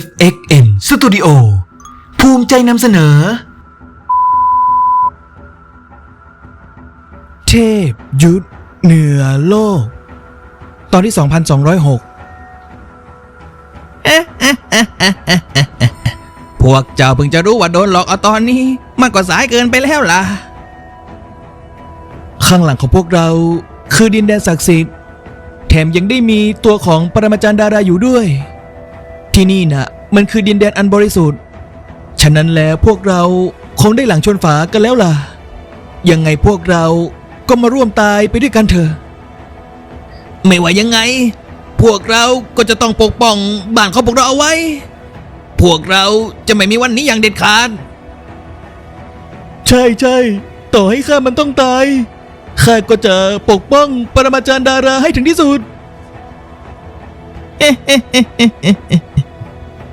FXN Studio ภูมิใจนำเสนอ เทพยุทธเหนือโลก ตอนที่ 2206 พวกเจ้าเพิ่งจะรู้ว่าโดนหลอกเอาตอนนี้ มันก็สายเกินไปแล้วล่ะ ข้างหลังของพวกเราคือดินแดนศักดิ์สิทธิ์ แถมยังได้มีตัวของปรมาจารย์ดาราอยู่ด้วย ที่นี่นะมันคือดินแดนอันบริสุทธิ์ ฉะนั้นแล้วพวกเราคงได้หลังชนฝากันแล้วล่ะ ยังไงพวกเราก็มาร่วมตายไปด้วยกันเถอะ ไม่ว่ายังไง พวกเราก็จะต้องปกป้องบ้านของพวกเราเอาไว้ พวกเราจะไม่มีวันนี้อย่างเด็ดขาด ใช่ใช่ต่อให้ข้ามันต้องตาย ข้าก็จะปกป้องปรมาจารย์ดาราให้ถึงที่สุด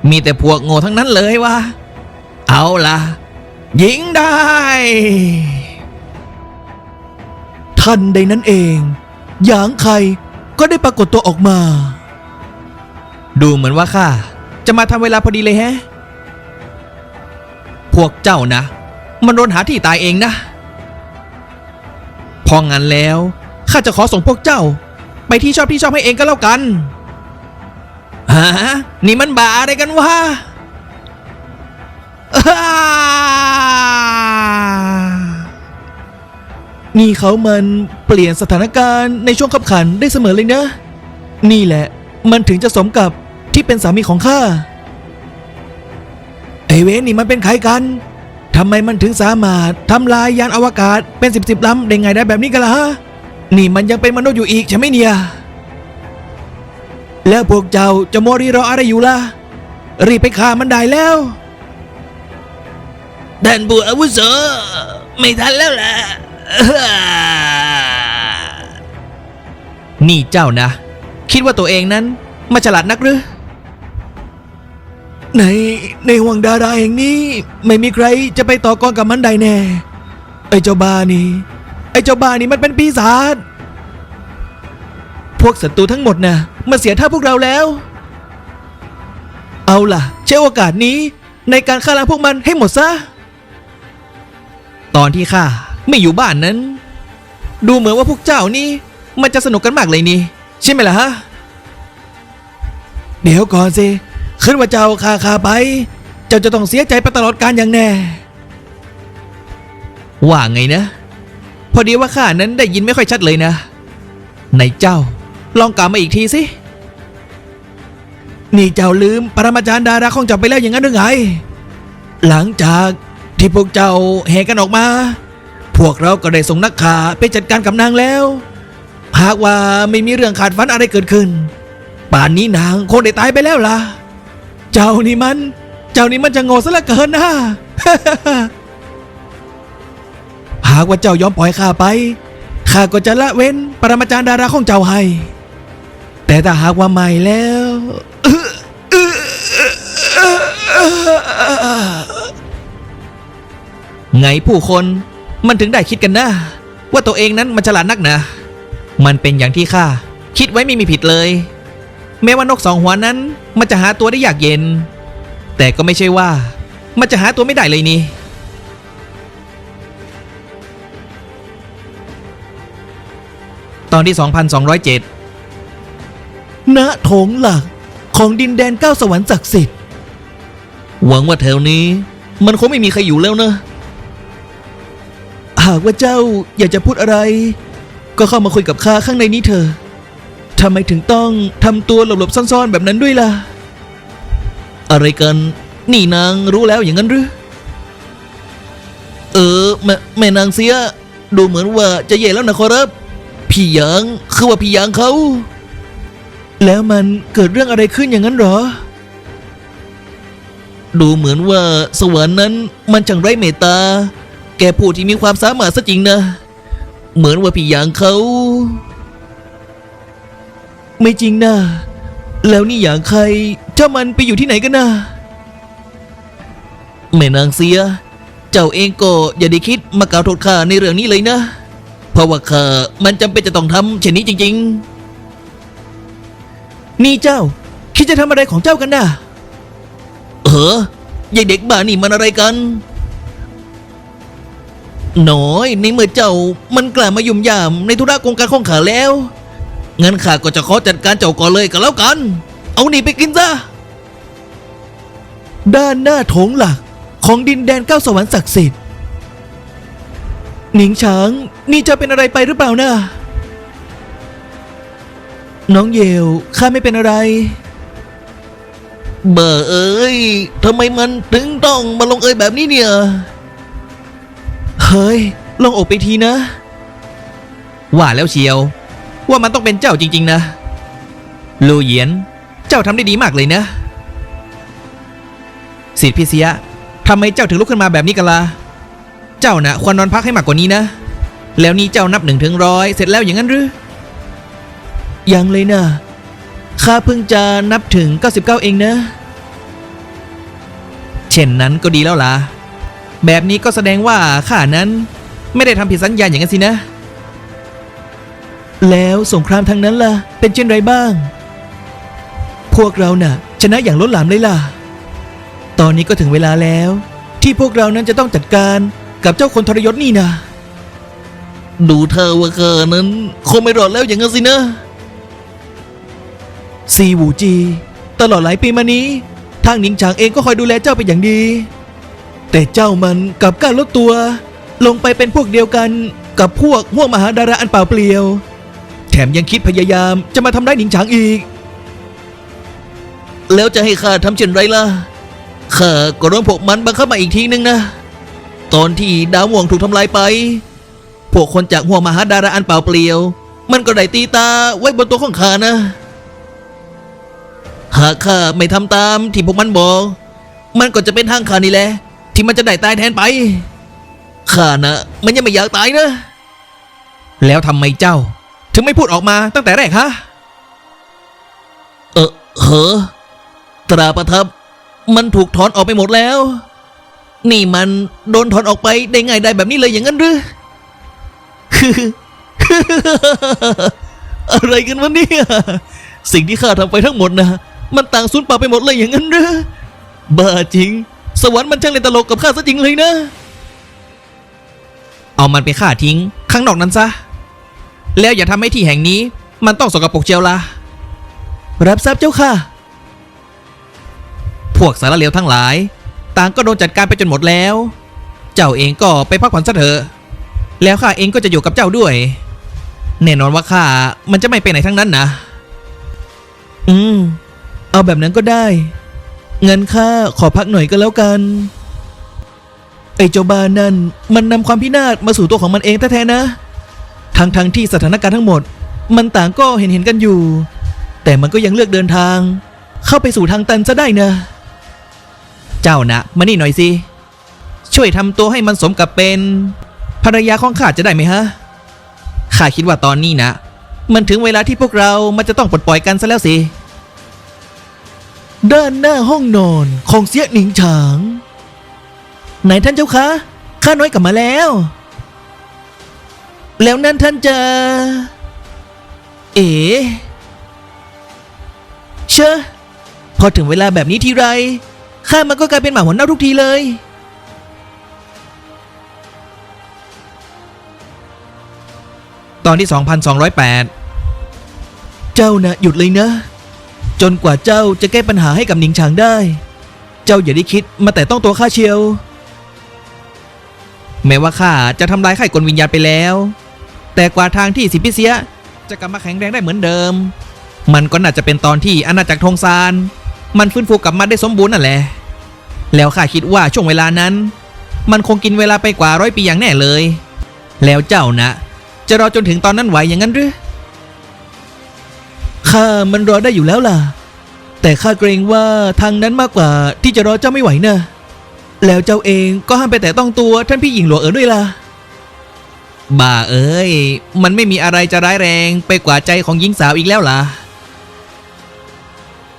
มีแต่พวกโง่ทั้งนั้นเลยวะเอาล่ะ ยิงได้ ทันใดนั้นเอง หยางไคก็ได้ปรากฏตัวออกมา ดูเหมือนว่าข้าจะมาทำเวลาพอดีเลยแฮะ พวกเจ้านะ มันโดนหาที่ตายเองนะ พองั้นแล้วข้าจะขอส่งพวกเจ้า ไปที่ชอบที่ชอบให้เองก็แล้วกัน ฮะนี่มันบาอะไรกันวะอ้านี่เขามันเปลี่ยนสถานการณ์ในช่วงขับขันได้เสมอเลยนะ นี่แหละ มันถึงจะสมกับที่เป็นสามีของข้าไอเวนนี่มันเป็นใครกันทำไมมันถึงสามารถทำลายยานอวกาศเป็นสิบสิบลำได้ไงได้แบบนี้กันล่ะฮะ นี่มันยังเป็นมนุษย์อยู่อีกใช่ไหมเนี่ย แล้วพวกเจ้าจะโมวรีรออะไรอยู่ล่ะ รีบไปฆ่ามันได้แล้วท่านผู้อาวุโสไม่ทันแล้วล่ะ นี่เจ้านะ คิดว่าตัวเองนั้นมาฉลาดนักหรือ ในในห่วงดาราแห่งนี้ ไม่มีใครจะไปต่อกรกับมันได้แน่ ไอ้เจ้าบ้านี่ ไอ้เจ้าบ้านี่มันเป็นปีศาจ พวกศัตรูทั้งหมดนะ่ะมาเสียท่าพวกเราแล้ว เอาล่ะใช้โอกาสนี้ในการฆ่าล้างพวกมันให้หมดซะ ตอนที่ข้าไม่อยู่บ้านนั้น ดูเหมือนว่าพวกเจ้านี่มันจะสนุกกันมากเลยนี่ใช่ไหมล่ะฮะ เดี๋ยวก่อนสิขึ้นว่าเจ้าคาคาไป เจ้าจะต้องเสียใจไปตลอดการอย่างแน่ ว่าไงนะ พอดีว่าข้านั้นได้ยินไม่ค่อยชัดเลยนะ ในเจ้า ลองกล่าวมาอีกทีสิ นี่เจ้าลืมปรมาจารย์ดาราของเจ้าไปแล้วอย่างนั้นหรือไง หลังจากที่พวกเจ้าแห่กันออกมา พวกเราก็ได้ส่งนักข่าไปจัดการกับนางแล้ว หากว่าไม่มีเรื่องขาดฝันอะไรเกิดขึ้น ป่านนี้นางคงได้ตายไปแล้วล่ะ เจ้านี่มัน เจ้านี่มันจะโง่ซะเหลือเกินนะหากว่าเจ้ายอมปล่อยข้าไปข้าก็จะละเว้นปรมาจารย์ดาราของเจ้าให้ แต่ถ้าหากว่าไม่แล้วไงผู้คนมันถึงได้คิดกันนะ ว่าตัวเองนั้นมันฉลาดนักนะ มันเป็นอย่างที่ข้าคิดไว้ไม่มีผิดเลย แม้ว่านกสองหัวนั้น มันจะหาตัวได้ยากเย็น แต่ก็ไม่ใช่ว่า มันจะหาตัวไม่ได้เลยนี่ตอนที่ 2207 ณโถงหลักของดินแดนเก้าสวรรค์ศักดิ์สิทธิ์ หวังว่าแถวนี้ มันคงไม่มีใครอยู่แล้วนะ หากว่าเจ้าอยากจะพูดอะไร ก็เข้ามาคุยกับข้าข้างในนี้เถอะทำไมถึงต้องทำตัวหลบๆซ่อนๆแบบนั้นด้วยล่ะ อะไรกัน นี่นางรู้แล้วอย่างนั้นหรือ เออแม่แม่นางเสีย ดูเหมือนว่าจะเย่แล้วนะขอรับ พี่ยางคือว่าพี่ยางเขา แล้วมันเกิดเรื่องอะไรขึ้นอย่างนั้นเหรอ ดูเหมือนว่าสวรรค์นั้นมันช่างไร้เมตตา แกผู้ที่มีความสามารถซะจริงนะ เหมือนว่าพี่ยางเขา ไม่จริงนะ แล้วนี่อย่างใครเจ้ามันไปอยู่ที่ไหนกันนะแม่นางเสีย เจ้าเองก็อย่าได้คิดมากล่าวโทษข้าในเรื่องนี้เลยนะ เพราะว่าข้ามันจำเป็นจะต้องทำเช่นนี้จริง ๆ นี่เจ้า คิดจะทำอะไรของเจ้ากันนะเออยายเด็กบ้านี่มันอะไรกันน้อยในเมื่อเจ้ามันกล้ามายุ่มยามในธุระกงการข้องขาแล้วงั้นข้าก็จะขอจัดการเจ้าก่อนเลยก็แล้วกัน เอานี่ไปกินซะด้านหน้าโถงหลักของดินแดนเก้าสวรรค์ศักดิ์สิทธิ์หนิงฉางนี่จะเป็นอะไรไปหรือเปล่านะ น้องเยวข้าไม่เป็นอะไร เบอเอ้ยทำไมมันถึงต้องมาลงเอยแบบนี้เนี่ย เฮ้ย ลองอกไปทีนะ ว่าแล้วเชียว ว่ามันต้องเป็นเจ้าจริง ๆ นะ ลูเหยียน เจ้าทำได้ดีมากเลยนะสิทธิพิเศษทำไมเจ้าถึงลุกขึ้นมาแบบนี้กันล่ะเจ้าน่ะควรนอนพักให้มากกว่านี้นะ แล้วนี่เจ้านับหนึ่งถึงร้อยเสร็จแล้วอย่างนั้นหรือ ยังเลยนะข้าเพิ่งจะนับถึง 99 เองนะ เช่นนั้นก็ดีแล้วล่ะ แบบนี้ก็แสดงว่าข้านั้นไม่ได้ทำผิดสัญญาอย่างนั้นสินะ แล้วสงครามทางนั้นล่ะ เป็นเช่นไรบ้าง พวกเราน่ะ ชนะอย่างล้นหลามเลยล่ะ ตอนนี้ก็ถึงเวลาแล้ว ที่พวกเรานั้นจะต้องจัดการกับเจ้าคนทรยศนี่นะ ดูเธอว่าเธอนั้นคงไม่รอดแล้วอย่างนั้นสินะ ซีหูจี ตลอดหลายปีมานี้ ทางหนิงฉางเองก็คอยดูแลเจ้าเป็นอย่างดี แต่เจ้ามันกลับกล้าลดตัว ลงไปเป็นพวกเดียวกันกับพวกห่วงมหาดาราอันเปล่าเปลี่ยว แถมยังคิดพยายามจะมาทำร้ายหนิงฉางอีก แล้วจะให้ข้าทำเช่นไรล่ะข้าก็โดนพวกมันบังคับมาอีกทีนึงนะ ตอนที่ดาวม่วงถูกทำลายไป พวกคนจากหัวงมหาดาราอันเปล่าเปลี่ยว มันก็ได้ตีตาไว้บนตัวของข้านะ หากข้าไม่ทำตามที่พวกมันบอก มันก็จะเป็นทางข้านี่แหละ ที่มันจะได้ตายแทนไป ข้านะมันยังไม่อยากตายนะ แล้วทำไมเจ้า ถึงไม่พูดออกมาตั้งแต่แรกฮะ เออเหอตราประทับ มันถูกถอนออกไปหมดแล้ว นี่มันโดนถอนออกไปได้ง่ายได้แบบนี้เลยอย่างนั้นหรือคืออะไรกันวะเนี่ยสิ่งที่ข้าทำไปทั้งหมดนะ มันต่างสูญเปล่าไปหมดเลยอย่างนั้นหรือบ้าจริง สวรรค์มันช่างเล่นตลกกับข้าซะจริงเลยนะ เอามันไปฆ่าทิ้ง ข้างนอกนั้นซะ แล้วอย่าทำให้ที่แห่งนี้ มันต้องสกปรกเจียวละรับทราบเจ้าค่ะ พวกสารเลวทั้งหลาย ต่างก็โดนจัดการไปจนหมดแล้ว เจ้าเองก็ไปพักผ่อนซะเถอะ แล้วข้าเองก็จะอยู่กับเจ้าด้วย แน่นอนว่าข้ามันจะไม่ไปไหนทั้งนั้นนะ อืม เอาแบบนั้นก็ได้เงินค่าขอพักหน่อยก็แล้วกัน ไอ้เจ้าบ้านนั่นมันนำความพินาศมาสู่ตัวของมันเองแท้ๆนะ ทั้งๆที่สถานการณ์ทั้งหมด มันต่างก็เห็นเห็นกันอยู่ แต่มันก็ยังเลือกเดินทาง เข้าไปสู่ทางตันซะได้นะ เจ้านะมานี่หน่อยสิ ช่วยทำตัวให้มันสมกับเป็น ภรรยาของข้าจะได้ไหมฮะ ข้าคิดว่าตอนนี้นะ มันถึงเวลาที่พวกเรามันจะต้องปลดปล่อยกันซะแล้วสิ ด้านหน้าห้องนอนของเสียหนิงฉาง ไหนท่านเจ้าคะข้าน้อยกลับมาแล้ว แล้วนั่นท่านจะ เอ๋เชอะพอถึงเวลาแบบนี้ทีไรข้ามันก็กลายเป็นหมาหัวเน่าทุกทีเลย ตอนที่ 2208 เจ้านะหยุดเลยนะ จนกว่าเจ้าจะแก้ปัญหาให้กับหนิงฉางได้ เจ้าอย่าได้คิดมาแต่ต้องตัวข้าเชียว แม้ว่าข้าจะทำลายไข่กลวิญญาณไปแล้ว แต่กว่าทางที่สิพิเซียจะกลับมาแข็งแรงได้เหมือนเดิม มันก็น่าจะเป็นตอนที่อาณาจักรทงซาน มันฟื้นฟูกลับมาได้สมบูรณ์นั่นแหละ แล้วข้าคิดว่าช่วงเวลานั้น มันคงกินเวลาไปกว่าร้อยปีอย่างแน่เลย แล้วเจ้านะ จะรอจนถึงตอนนั้นไหวอย่างนั้นหรือ ข้ามันรอได้อยู่แล้วล่ะ แต่ข้าเกรงว่าทางนั้นมากกว่าที่จะรอเจ้าไม่ไหวนะ แล้วเจ้าเองก็ห้ามไปแต่ต้องตัวท่านพี่หญิงหลวงเอ๋อด้วยล่ะบ้าเอ้ย มันไม่มีอะไรจะร้ายแรงไปกว่าใจของหญิงสาวอีกแล้วล่ะ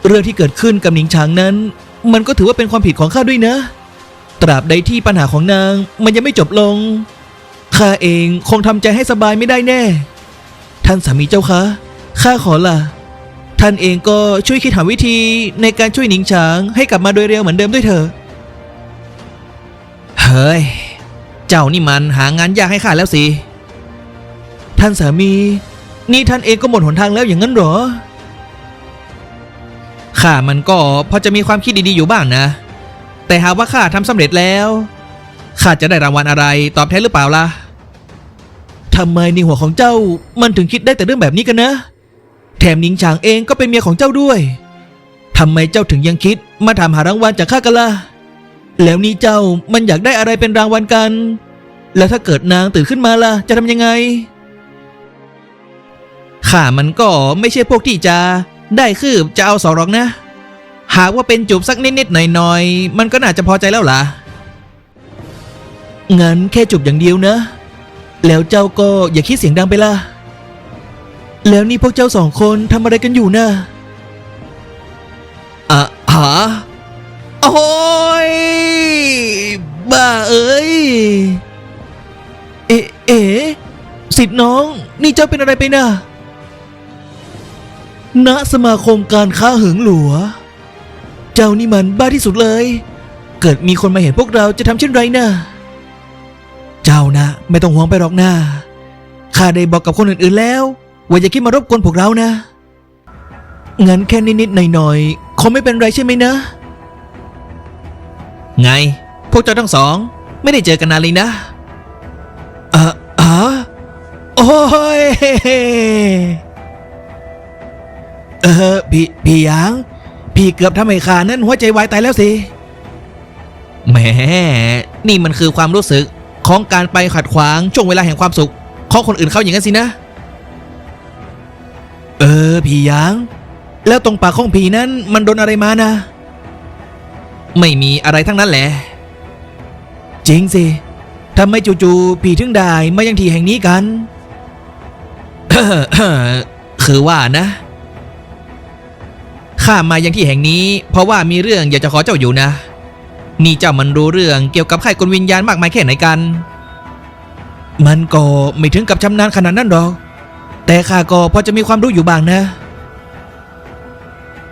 เรื่องที่เกิดขึ้นกับหนิงฉางนั้น มันก็ถือว่าเป็นความผิดของข้าด้วยนะ ตราบใดที่ปัญหาของนางมันยังไม่จบลง ข้าเองคงทำใจให้สบายไม่ได้แน่ ท่านสามีเจ้าคะ ข้าขอละท่านเองก็ช่วยคิดหาวิธีในการช่วยหนิงฉางให้กลับมาโดยเร็วเหมือนเดิมด้วยเถอะ เฮ้ย เจ้านี่มันหางานยากให้ข้าแล้วสิ ท่านสามี นี่ท่านเองก็หมดหนทางแล้วอย่างนั้นหรอ ข้ามันก็พอจะมีความคิดดีๆอยู่บ้างนะ แต่หากว่าข้าทำสำเร็จแล้วข้าจะได้รางวัลอะไรตอบแทนหรือเปล่าล่ะทำไมในหัวของเจ้ามันถึงคิดได้แต่เรื่องแบบนี้กันนะ แถมหนิงฉางเองก็เป็นเมียของเจ้าด้วยทำไมเจ้าถึงยังคิดมาถามหารางวัลจากข้ากันล่ะแล้วนี่เจ้ามันอยากได้อะไรเป็นรางวัลกัน แล้วถ้าเกิดนางตื่นขึ้นมาล่ะ จะทำยังไงข้ามันก็ไม่ใช่พวกที่จะได้คืบจะเอาสองหรอกนะ หากว่าเป็นจูบสักนิดๆหน่อยๆ มันก็น่าจะพอใจแล้วล่ะ งั้นแค่จูบอย่างเดียวนะ แล้วเจ้าก็อย่าคิดเสียงดังไปล่ะ แล้วนี่พวกเจ้าสองคนทำอะไรกันอยู่นะอะหาโอ้ยบ้าเอ้ย เอ๋เอ๋สิทธิ์น้อง นี่เจ้าเป็นอะไรไปนะณสมาคมการค้าหิงหลัว เจ้านี่มันบ้าที่สุดเลย เกิดมีคนมาเห็นพวกเราจะทำเช่นไรนะเจ้านะ ไม่ต้องห่วงไปหรอกนะข้าได้บอกกับคนอื่นๆแล้ว ว่าอย่าคิดมารบกวนพวกเรานะ งั้นแค่นิดๆหน่อยๆคงไม่เป็นไรใช่ไหมนะ ไง พวกเจ้าทั้งสอง ไม่ได้เจอกันนานเลยนะอะอะโอ้ยเออพี่พี่หยาง พี่เกือบทำให้ขานั้นหัวใจวายตายแล้วสิ แหม นี่มันคือความรู้สึกของการไปขัดขวางช่วงเวลาแห่งความสุขของคนอื่นเขาอย่างนั้นสินะ เออ ผียาง แล้วตรงปากของผีนั้นมันโดนอะไรมานะ ไม่มีอะไรทั้งนั้นแหละ จริงสิทำไมจู่ๆผีถึงได้มายังที่แห่งนี้กัน คือว่านะ ข้ามายังที่แห่งนี้ เพราะว่ามีเรื่องอยากจะขอเจ้าอยู่นะ นี่เจ้ามันรู้เรื่องเกี่ยวกับไข่กลวิญญาณมากมายแค่ไหนกัน มันก็ไม่ถึงกับชำนาญขนาดนั้นหรอก แต่ข้าก็พอจะมีความรู้อยู่บ้างนะ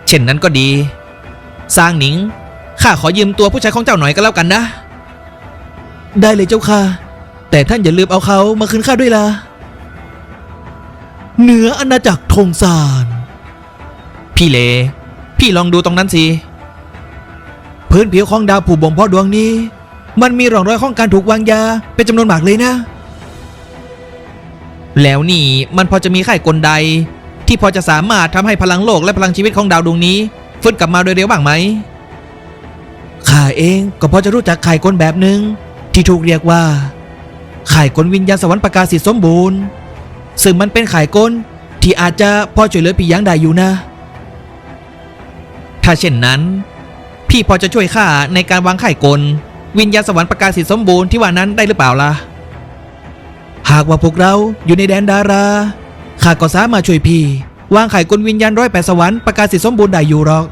เช่นนั้นก็ดี สร้างหนิง ข้าขอยืมตัวผู้ชายของเจ้าหน่อยก็แล้วกันนะ ได้เลยเจ้าค่ะ แต่ท่านอย่าลืมเอาเขามาคืนข้าด้วยล่ะ เหนืออาณาจักรธงสารพี่เล พี่ลองดูตรงนั้นสิพื้นผิวของดาวผู้บ่มเพาะดวงนี้ มันมีร่องรอยของการถูกวางยาเป็นจำนวนมากเลยนะ แล้วนี่มันพอจะมีไข่กลใด ที่พอจะสามารถทำให้พลังโลกและพลังชีวิตของดาวดวงนี้ฟื้นกลับมาโดยเร็วบ้างไหมข้าเองก็พอจะรู้จักไข่กลแบบหนึ่งที่ถูกเรียกว่า ไข่กลวิญญาณสวรรค์ประกาศสิทธิสมบูรณ์ ซึ่งมันเป็นไข่กลที่อาจจะพอช่วยเหลือปีหยังได้อยู่นะ ถ้าเช่นนั้น พี่พอจะช่วยข้าในการวางไข่กล วิญญาณสวรรค์ประกาศสิทธิสมบูรณ์ที่ว่านั้นได้หรือเปล่าล่ะ หากว่าพวกเราอยู่ในแดนดาราข้าก็สามารถช่วยพี่ วางไข่กลวิญญาณร้อยแปดสวรรค์ประกาศสิทธิสมบูรณ์ได้อยู่หรอก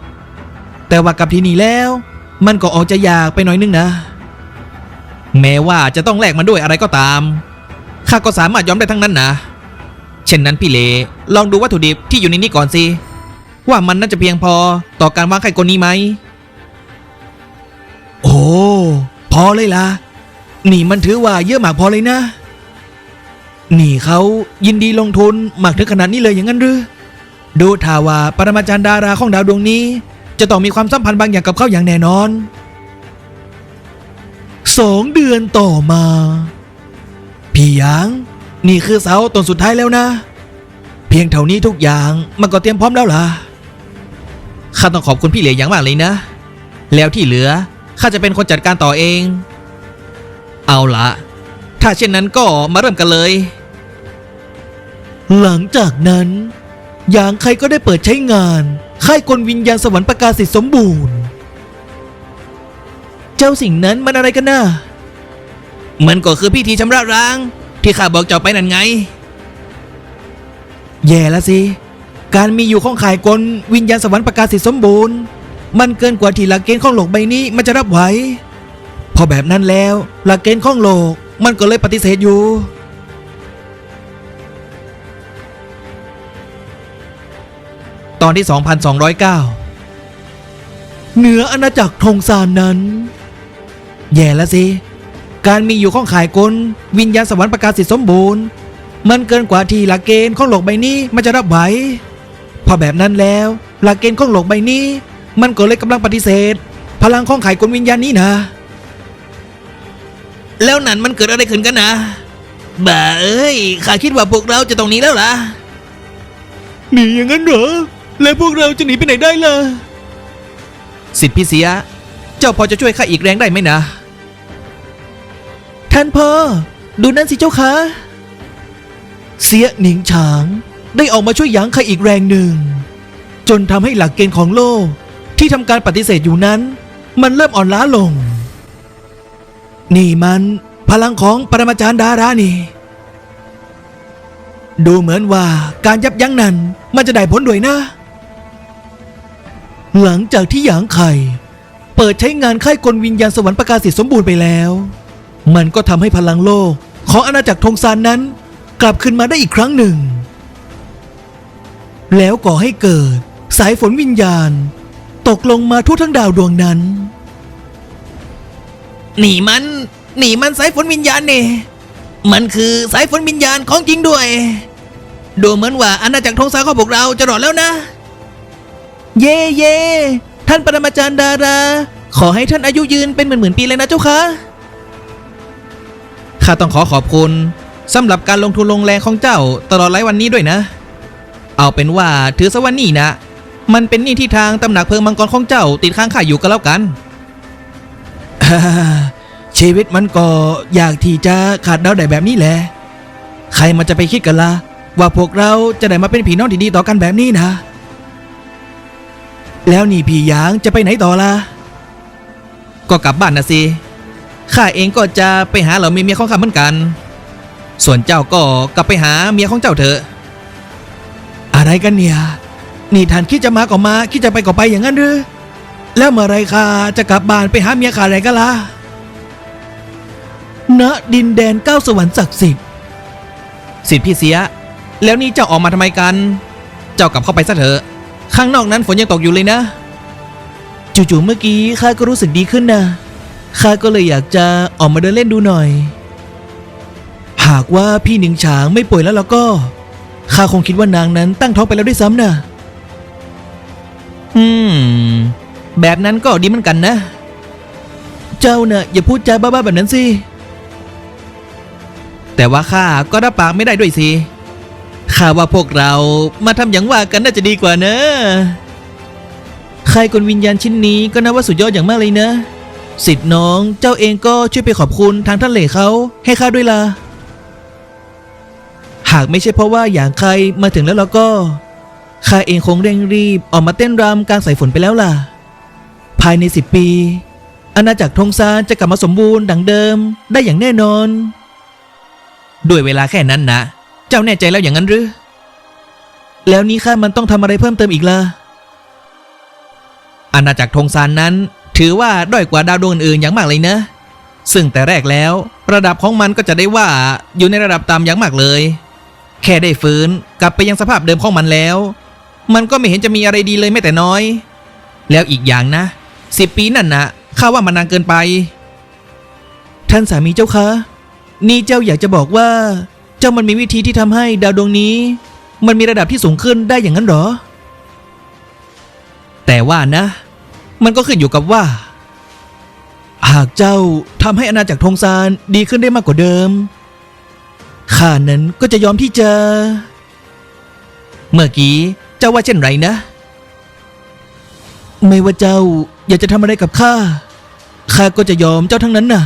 แต่ว่ากับที่นี่แล้ว มันก็ออกจะยากไปหน่อยนึงนะ แม้ว่าจะต้องแลกมันด้วยอะไรก็ตามข้าก็สามารถยอมได้ทั้งนั้นนะ เช่นนั้นพี่เลลองดูวัตถุดิบที่อยู่ในนี้ก่อนสิว่ามันน่าจะเพียงพอต่อการวางไข่กลนี้ไหม โอ้ พอเลยล่ะ นี่มันถือว่าเยอะมากพอเลยนะ นี่เขายินดีลงทุนมากถึงขนาดนี้เลยอย่างนั้นหรือ ดูท่าว่าปรมาจารย์ดาราของดาวดวงนี้ จะต้องมีความสัมพันธ์บางอย่างกับเขาอย่างแน่นอนสองเดือนต่อมา พี่หยาง นี่คือเสาต้นสุดท้ายแล้วนะ เพียงเท่านี้ทุกอย่างมันก็เตรียมพร้อมแล้วล่ะข้าต้องขอบคุณพี่เหลียอย่างมากเลยนะ แล้วที่เหลือข้าจะเป็นคนจัดการต่อเอง เอาละถ้าเช่นนั้นก็มาเริ่มกันเลย หลังจากนั้นยางใครก็ได้เปิดใช้งาน ค่ายกลวิญญาณสวรรค์ประกาศสิทธิ์สมบูรณ์ เจ้าสิ่งนั้นมันอะไรกันนะมันก็คือพิธีชำระล้าง ที่ข้าบอกเจ้าไปนั่นไง แย่แล้วสิ การมีอยู่ของข่ายกลวิญญาณสวรรค์ประกาศสิทธิ์สมบูรณ์ มันเกินกว่าที่หลักเกณฑ์ของโลกใบนี้มันจะรับไหวพอแบบนั้นแล้ว หลักเกณฑ์ของโลกมันก็เลยปฏิเสธอยู่ ตอนที่ 2209 เหนืออาณาจักรทงซานนั้น แย่แล้วสิ การมีอยู่ของขายกล วิญญาณสวรรค์ประกาศสิทธิสมบูรณ์ มันเกินกว่าที่หลักเกณฑ์ของโลกใบนี้มันจะรับไหวพอแบบนั้นแล้ว หลักเกณฑ์ของโลกใบนี้ มันก็เลยกำลังปฏิเสธ พลังของขายกลวิญญาณนี้นะ แล้วนั่นมันเกิดอะไรขึ้นกันนะบ่าเอ้ยข้าคิดว่าพวกเราจะตรงนี้แล้วล่ะ หนีอย่างนั้นเหรอ แล้วพวกเราจะหนีไปไหนได้ล่ะ สิทธิพิเสีย เจ้าพอจะช่วยข้าอีกแรงได้ไหมนะ ท่านพ่อ ดูนั่นสิเจ้าคะ เสียหนิงฉาง ได้ออกมาช่วยยางใครอีกแรงหนึ่ง จนทำให้หลักเกณฑ์ของโลกที่ทำการปฏิเสธอยู่นั้น มันเริ่มอ่อนล้าลง นี่มันพลังของปรมาจารย์ดารานี่ ดูเหมือนว่าการยับยั้งนั้นมันจะได้ผลด้วยนะ หลังจากที่หยางไข่ เปิดใช้งานค่ายกลวิญญาณสวรรค์ประกาศสิทธิสมบูรณ์ไปแล้ว มันก็ทำให้พลังโลกของอาณาจักรทงซานนั้น กลับคืนมาได้อีกครั้งหนึ่ง แล้วก่อให้เกิดสายฝนวิญญาณ ตกลงมาทั่วทั้งดาวดวงนั้นหนีมันหนีมันสายฝนวิญญาณเนี่ยมันคือสายฝนวิญญาณของจริงด้วย ดูเหมือนว่าอาณาจักรทงซานของพวกเราจะรอดแล้วนะ เย่เย่ท่านปรมาจารย์ดารา ขอให้ท่านอายุยืนเป็นหมื่นๆปีเลยนะเจ้าคะข้าต้องขอขอบคุณสำหรับการลงทุนลงแรงของเจ้าตลอดหลายวันนี้ด้วยนะ เอาเป็นว่าถือซะว่านี่นะ มันเป็นหนี่ที่ทางตำหนักเพลิงมังกรของเจ้าติดค้างข้าอยู่ก็แล้วกันอ่าชีวิตมันก็อยากที่จะขาดเดาได้แบบนี้แหละ ใครมันจะไปคิดกันละว่าพวกเราจะได้มาเป็นพี่น้องที่ดีต่อกันแบบนี้นะ แล้วนี่พี่ยางจะไปไหนต่อล่ะ ก็กลับบ้านนะสิ ข้าเองก็จะไปหาเหล่าเมียของข้าเหมือนกัน ส่วนเจ้าก็กลับไปหาเมียของเจ้าเถอะ อะไรกันเนี่ย นี่ท่านคิดจะมาก็มา คิดจะไปก็ไปอย่างนั้นหรือ แล้วเมื่อไรข้าจะกลับบ้านไปหาเมียข้าอะไรกันล่ะ ณ ดินแดนเก้าสวรรค์ศักดิ์สิทธิ์ สิทธิพี่เสีย แล้วนี่เจ้าออกมาทำไมกัน เจ้ากลับเข้าไปซะเถอะ ข้างนอกนั้นฝนยังตกอยู่เลยนะ จู่ๆเมื่อกี้ข้าก็รู้สึกดีขึ้นนะข้าก็เลยอยากจะออกมาเดินเล่นดูหน่อย หากว่าพี่หนิงฉางไม่ป่วยแล้วแล้วก็ข้าคงคิดว่านางนั้นตั้งท้องไปแล้วด้วยซ้ำนะอืม แบบนั้นก็ดีเหมือนกันนะ เจ้าน่ะอย่าพูดจาบ้าๆแบบนั้นสิ แต่ว่าข้าก็รับปากไม่ได้ด้วยสิ ข้าว่าพวกเรามาทำอย่างว่ากันน่าจะดีกว่านะใครกลวิญญาณชิ้นนี้ก็นับว่าสุดยอดอย่างมากเลยนะ สิทธิ์น้องเจ้าเองก็ช่วยไปขอบคุณทางท่านเหล่เขาให้ข้าด้วยล่ะ หากไม่ใช่เพราะว่าอย่างใครมาถึงแล้วเราก็ข้าเองคงเร่งรีบออกมาเต้นรำกลางสายฝนไปแล้วล่ะ ภายในสิบปี อาณาจักรทงซานจะกลับมาสมบูรณ์ดังเดิมได้อย่างแน่นอน ด้วยเวลาแค่นั้นนะ เจ้าแน่ใจแล้วอย่างนั้นหรือ แล้วนี้ข้ามันต้องทำอะไรเพิ่มเติมอีกล่ะ อาณาจักรธงซานนั้น ถือว่าด้อยกว่าดาวดวงอื่นๆอย่างมากเลยนะ ซึ่งแต่แรกแล้ว ระดับของมันก็จะได้ว่าอยู่ในระดับต่ำอย่างมากเลย แค่ได้ฟื้นกลับไปยังสภาพเดิมของมันแล้ว มันก็ไม่เห็นจะมีอะไรดีเลยแม้แต่น้อย แล้วอีกอย่างนะสิบปีนั่นนะข้าว่ามันนานเกินไป ท่านสามีเจ้าคะ นี่เจ้าอยากจะบอกว่า เจ้ามันมีวิธีที่ทำให้ดาวดวงนี้ มันมีระดับที่สูงขึ้นได้อย่างนั้นหรอ แต่ว่านะ มันก็ขึ้นอยู่กับว่า หากเจ้าทำให้อาณาจักรทงซานดีขึ้นได้มากกว่าเดิมข้านั้นก็จะยอมที่จะ เมื่อกี้เจ้าว่าเช่นไรนะ ไม่ว่าเจ้าอยากจะทำอะไรกับข้าข้าก็จะยอมเจ้าทั้งนั้นน่ะ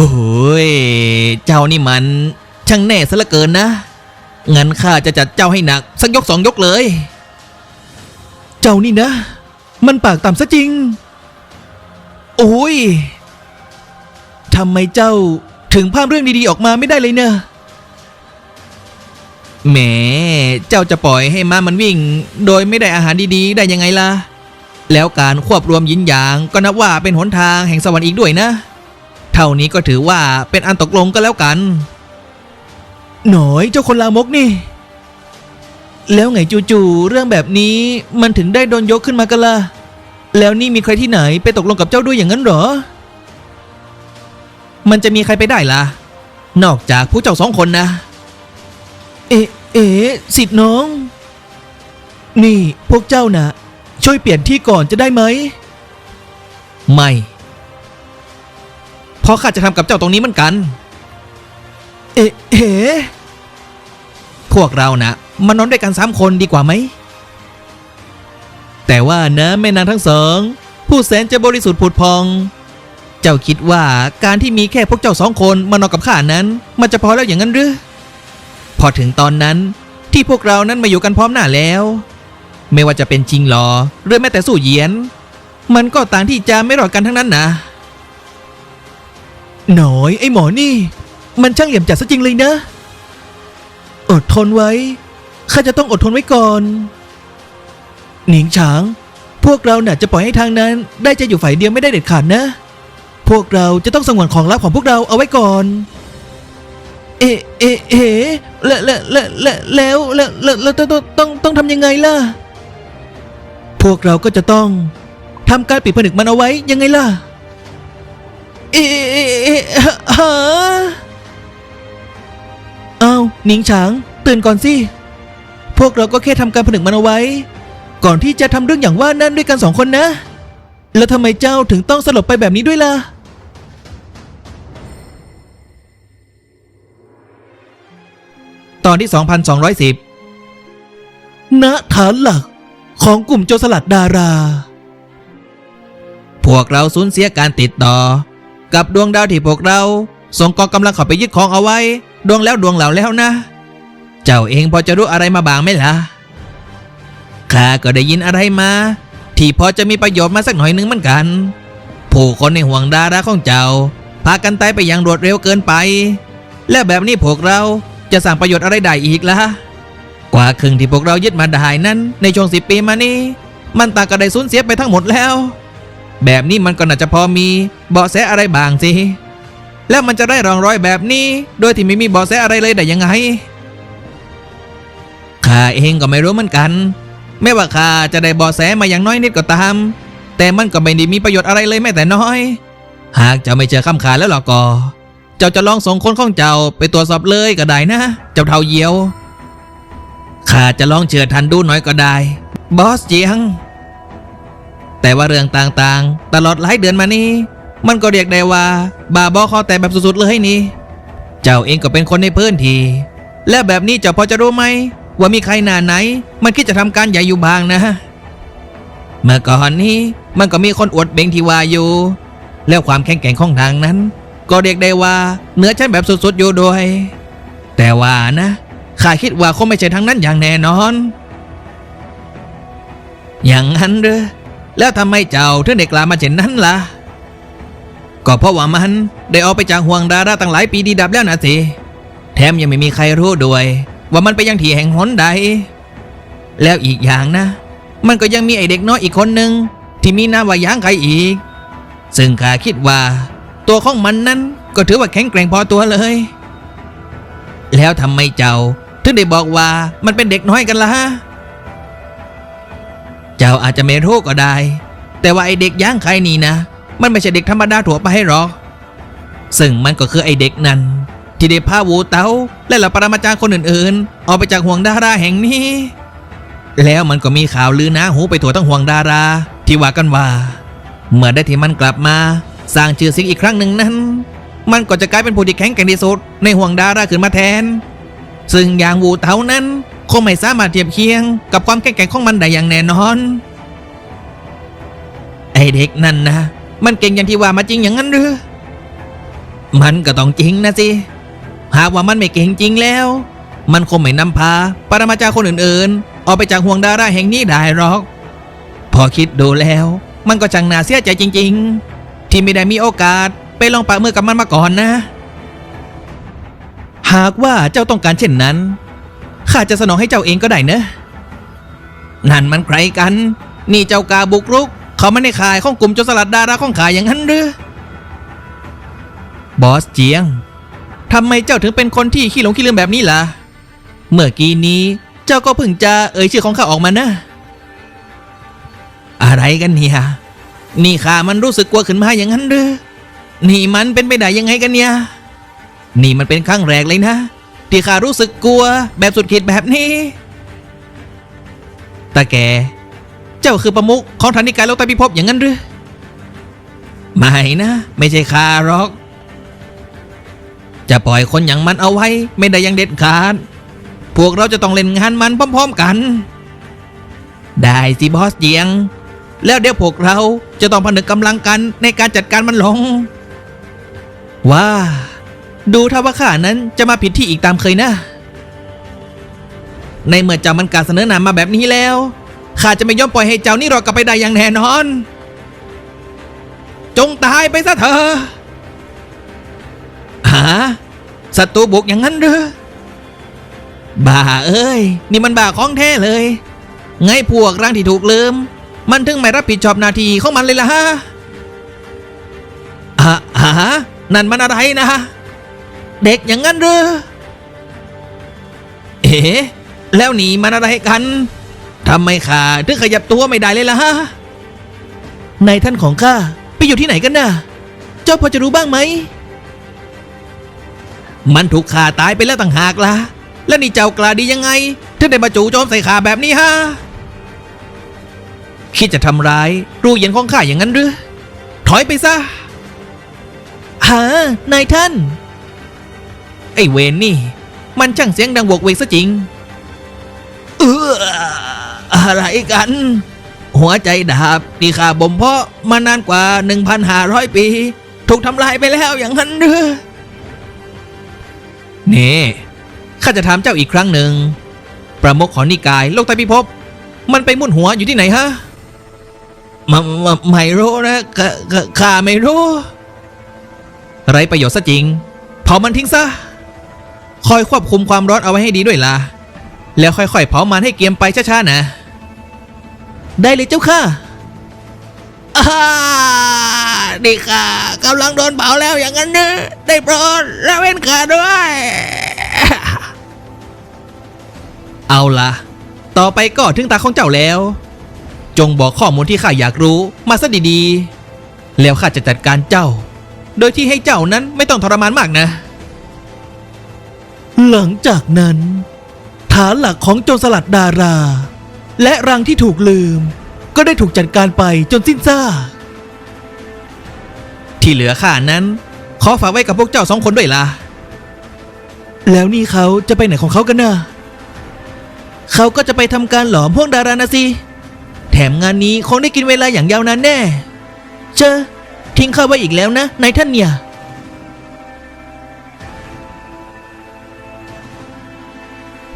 โอ้ย เจ้านี่มันช่างแน่ซะเหลือเกินนะ งั้นข้าจะจัดเจ้าให้หนัก สักยกสองยกเลย เจ้านี่นะ มันปากต่ำซะจริง โอ้ยทำไมเจ้าถึงภาพเรื่องดีๆออกมาไม่ได้เลยเนะแหม เจ้าจะปล่อยให้ม้ามันวิ่ง โดยไม่ได้อาหารดีๆ ได้ยังไงล่ะ แล้วการควบรวมยินหยางก็นับว่าเป็นหนทางแห่งสวรรค์อีกด้วยนะ เท่านี้ก็ถือว่าเป็นอันตกลงก็แล้วกัน หน่อยเจ้าคนลามกนี่ แล้วไงจู่ๆเรื่องแบบนี้มันถึงได้โดนยกขึ้นมากันล่ะแล้วนี่มีใครที่ไหนไปตกลงกับเจ้าด้วยอย่างนั้นเหรอ มันจะมีใครไปได้ล่ะ นอกจากผู้เจ้าสองคนนะ เอ๋เอ๋สิทธิ์น้อง นี่พวกเจ้านะช่วยเปลี่ยนที่ก่อนจะได้ไหม ไม่เพ ราะข้าจะทำกับเจ้าตรงนี้เหมือนกัน เอ๋เอ๋พวกเรานะมานอนด้วยกันสามคนดีกว่าไหม แต่ว่านะแม่นางทั้งสอง ผู้แสนจะบริสุทธิ์ผุดพอง เจ้าคิดว่าการที่มีแค่พวกเจ้าสองคนมานอนกับข้านั้น มันจะพอแล้วอย่างนั้นหรือ พอถึงตอนนั้นที่พวกเรานั้นมาอยู่กันพร้อมหน้าแล้ว ไม่ว่าจะเป็นจริงหรอหรือแม้แต่สู้เยียน มันก็ต่างที่จะไม่รอดกันทั้งนั้นนะ หน่อยไอ้หมอนี่ มันช่างเหลี่ยมจัดซะจริงเลยนะ อดทนไว้ ข้าจะต้องอดทนไว้ก่อน หนิงฉาง พวกเราน่ะจะปล่อยให้ทางนั้น ได้จะอยู่ฝ่ายเดียวไม่ได้เด็ดขาดนะ พวกเราจะต้องสงวนของลับของพวกเราเอาไว้ก่อน เอเอเอแล้วแล้วแล้วแล้วแล้วแล้วแล้วต้องต้องต้องต้องทำยังไงล่ะ พวกเราก็จะต้องทำการปิดผนึกมันเอาไว้ยังไงล่ะ ฮะเอาหนิงฉาง ตื่นก่อนสิ พวกเราก็แค่ทำการผนึกมันเอาไว้ ก่อนที่จะทำเรื่องอย่างว่านั่นด้วยกันสองคนนะ แล้วทำไมเจ้าถึงต้องสลบไปแบบนี้ด้วยล่ะ ตอนที่ 2210ณฐานหลักของกลุ่มโจรสลัดดารา พวกเราสูญเสียการติดต่อ กับดวงดาวที่พวกเรา ส่งกองกำลังเข้าไปยึดของเอาไว้ ดวงแล้วดวงเหล่าแล้วนะ เจ้าเองพอจะรู้อะไรมาบ้างไหมล่ะข้าก็ได้ยินอะไรมา ที่พอจะมีประโยชน์มาสักหน่อยหนึงเหมือนกัน ผู้คนในห่วงดาราของเจ้า พากันตายไปอย่างรวดเร็วเกินไป และแบบนี้พวกเราจะสร้างประโยชน์อะไรได้อีกล่ะกว่าครึ่งที่พวกเรายึดมาได้นั้น ในช่วงสิบปีมานี้ มันต่างก็ได้สูญเสียไปทั้งหมดแล้ว แบบนี้มันก็น่าจะพอมีเบาะแสอะไรบางสิ แล้วมันจะได้รองรอยแบบนี้ โดยที่ไม่มีเบาะแสอะไรเลยได้ยังไง ข้าเองก็ไม่รู้เหมือนกัน ไม่ว่าข้าจะได้เบาะแสมาอย่างน้อยนิดก็ตาม แต่มันก็ไม่ได้มีประโยชน์อะไรเลยแม้แต่น้อย หากเจ้าไม่เจอคำขาแล้วหรอกก็ เจ้าจะลองส่งคนของเจ้าไปตรวจสอบเลยก็ได้นะ เจ้าเท่าเยียวข้าจะลองเชื่อทันดูหน่อยก็ได้ บอสเจียง แต่ว่าเรื่องต่างๆ ตลอดหลายเดือนมานี้ มันก็เรียกได้ว่า บาบอคอแต่แบบสุดๆเลยนี่ เจ้าเองก็เป็นคนในพื้นที่และแบบนี้เจ้าพอจะรู้ไหม ว่ามีใครหนาไหน มันคิดจะทำการใหญ่อยู่บางนะ เมื่อก่อนนี้มันก็มีคนอวดเบ่งที่ว่าอยู่ แล้วความแข็งแกร่งของทางนั้น ก็เรียกได้ว่าเหนือชั้นแบบสุดๆอยู่ด้วย แต่ว่านะข้าคิดว่าคงไม่ใช่ทางนั้นอย่างแน่นอน อย่างนั้นเหรอ แล้วทำไมเจ้าถึงได้กล้ามาเช่นนั้นล่ะ ก็เพราะว่ามันได้ออกไปจากห่วงดาราตั้งหลายปีดีดับแล้วนะสิแถมยังไม่มีใครรู้ด้วย ว่ามันไปยังที่แห่งหนใด แล้วอีกอย่างนะ มันก็ยังมีไอเด็กน้อยอีกคนหนึ่งที่มีหน้าว่าหยางใครอีก ซึ่งข้าคิดว่า ตัวของมันนั้นก็ถือว่าแข็งแกร่งพอตัวเลย แล้วทำไมเจ้าถึงได้บอกว่ามันเป็นเด็กน้อยกันล่ะ เจ้าอาจจะไม่รู้ก็ได้ แต่ว่าไอเด็กย่างใครนี่นะ มันไม่ใช่เด็กธรรมดาถั่วไปให้หรอก ซึ่งมันก็คือไอเด็กนั้น ที่ได้พาวูเตาและเหล่าปรมาจารย์คนอื่นๆ ออกไปจากห่วงดาราแห่งนี้ แล้วมันก็มีข่าวลือนะหูไปทั่วทั้งห่วงดารา ที่ว่ากันว่า เมื่อได้ที่มันกลับมา สร้างชื่อเสียงอีกครั้งหนึ่งนั้น มันก็จะกลายเป็นผู้ที่แข็งแกร่งที่สุดในห่วงดาราขึ้นมาแทน ซึ่งอย่างวูเตานั้น คงไม่สามารถเทียบเคียง กับความแข็งแกร่งของมันได้อย่างแน่นอน ไอเด็กนั่นนะ มันเก่งอย่างที่ว่ามาจริงอย่างนั้นหรือ มันก็ต้องจริงนะสิ หากว่ามันไม่เก่งจริงแล้ว มันคงไม่นำพาปรมาจารย์คนอื่นๆ ออกไปจากห่วงดาราแห่งนี้ได้หรอก พอคิดดูแล้ว มันก็จังน่าเสียใจจริง ๆ ที่ไม่ได้มีโอกาสไปลองปะมือกับมันมาก่อนนะ หากว่าเจ้าต้องการเช่นนั้น ข้าจะสนองให้เจ้าเองก็ได้เนะนั่นมันใครกัน นี่เจ้ากาบุกรุก เขาไม่ได้ขายข้องกลุ่มโจรสลัดดาราข้องขายอย่างนั้นหรือบอสเจียงทำไมเจ้าถึงเป็นคนที่ขี้หลงขี้ลืมแบบนี้ล่ะ เมื่อกี้นี้เจ้าก็เพิ่งจะเอ่ยชื่อของข้าออกมานะ อะไรกันเนี่ย นี่ข้ามันรู้สึกกลัวขึ้นมาอย่างนั้นหรือนี่มันเป็นไปได้ยังไงกันเนี่ย นี่มันเป็นครั้งแรกเลยนะ ที่ข้ารู้สึกกลัวแบบสุดขีดแบบนี้ ตาแก เจ้าคือประมุขของธนิกายโลกใต้พิภพอย่างนั้นหรือ ไม่นะ ไม่ใช่ข้าหรอก จะปล่อยคนอย่างมันเอาไว้ ไม่ได้ยังเด็ดขาด พวกเราจะต้องเล่นงานมันพร้อม ๆกัน ได้สิบอสเจียง แล้วเดี๋ยวพวกเราจะต้องผนึกกำลังกันในการจัดการมันลงว่า ดูถ้าว่าข้านั้นจะมาผิดที่อีกตามเคยนะ ในเมื่อเจ้ามันการเสนอนามาแบบนี้แล้วข้าจะไม่ยอมปล่อยให้เจ้านี่รอดกลับไปได้อย่างแน่นอน จงตายไปซะเถอะหาศัตรูบุกอย่างนั้นหรือบ้าเอ้ย นี่มันบ้าของแท้เลย ไงพวกร่างที่ถูกลืม มันถึงไม่รับผิดชอบนาทีของมันเลยล่ะฮะอะอะนั่นมันอะไรนะฮะ เด็กอย่างนั้นหรือเอ๋แล้วหนีมันอะไรกันทำไมข้าถึงขยับตัวไม่ได้เลยล่ะฮะในท่านของข้าไปอยู่ที่ไหนกันน่ะ เจ้าพอจะรู้บ้างไหม มันถูกฆ่าตายไปแล้วต่างหากล่ะ แล้วนี่เจ้ากล้าดียังไงถึงได้มาจู่โจมใส่ข้าแบบนี้ฮะ คิดจะทำร้ายรูเหย็นของข้าอย่างนั้นหรือ ถอยไปซะฮะนายท่าน ไอ้เวนนี่ มันช่างเสียงดังโวกเวกซะจริง เอออะไรกัน หัวใจดาบที่ข้าบ่มเพาะมานานกว่า 1,500 ปี ถูกทำลายไปแล้วอย่างนั้นหรือนี่ข้าจะถามเจ้าอีกครั้งหนึ่ง ประมุขของนิกาย โลกใต้พิภพมันไปมุ่นหัวอยู่ที่ไหนฮะไมามาไม่รู้นะข้าไม่รู้ ไรประโยชน์ซะจริง เผามันทิ้งซะ คอยควบคุมความร้อนเอาไว้ให้ดีด้วยล่ะ แล้วค่อยๆเผามันให้เกียมไปช้าๆนะ ได้เลยเจ้าค่ะอ่านี่ค่ะกำลังโดนเผาแล้วอย่างนั้นเนอะได้โปรดล้วเว้นข้าด้วย เอาล่ะต่อไปก็ถึงตาของเจ้าแล้ว จงบอกข้อมูลที่ข้าอยากรู้มาซะดีๆ แล้วข้าจะจัดการเจ้า โดยที่ให้เจ้านั้นไม่ต้องทรมานมากนะ หลังจากนั้น ฐานหลักของโจรสลัดดารา และรังที่ถูกลืม ก็ได้ถูกจัดการไปจนสิ้นซากที่เหลือข้านั้น ขอฝากไว้กับพวกเจ้าสองคนด้วยล่ะ แล้วนี่เขาจะไปไหนของเขากันนะเขาก็จะไปทำการหลอมพวกดารานะสิ แถมงานนี้คงได้กินเวลาอย่างยาวนานแน่เชอทิ้งข้าไว้อีกแล้วนะนายท่านเนี่ย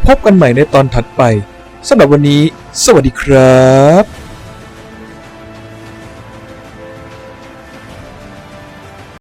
พบกันใหม่ในตอนถัดไปสำหรับวันนี้ สวัสดีครับ